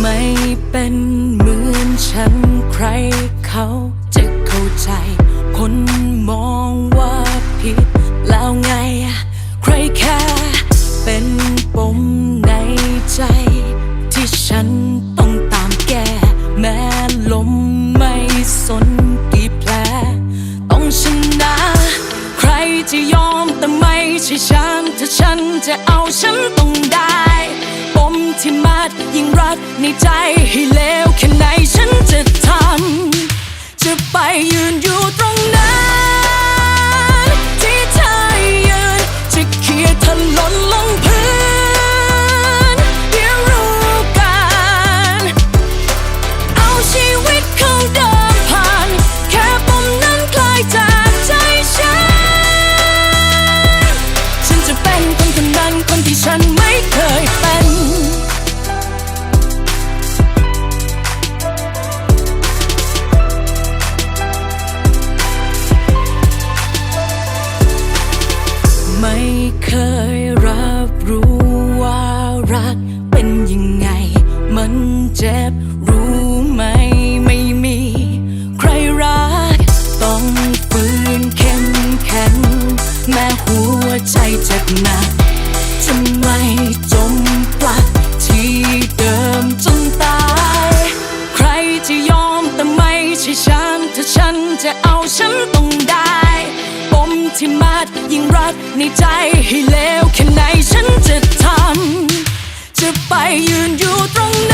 ไม่เป็นเหมือนฉันใครเขาจะเข้าใจ คนมองว่าผิดแล้วไง ใครแค่เป็นปมในใจ ที่ฉันต้องตามแก้ แม้ลมไม่สนกี่แผลต้องชนะ ใครจะยอมแต่ไม่ใช่ฉัน ถ้าฉันจะเอาฉันต้องได้ ที่มัดยิ่งรัดในใจให้เลวแค่ไหนฉันจะทำจะไปยืนอยู่ตรงนั้น ที่เธอยืนจะเคลียร์ถนน ไม่เคยรับรู้ว่ารักเป็นยังไง มันเจ็บรู้ไหมไม่มี ใครรัก ต้องฝืนเข้มแข็งแม้หัวใจเจ็บหนักจะไม่จมปลักที่เดิมจนตาย ใครจะยอมแต่ไม่ใช่ฉันถ้าฉันจะเอาฉันต ที่มัดยิ่งรักในใจให้เลวแค่ไหนฉันจะทำจะไปยืนอยู่ตรงนั้น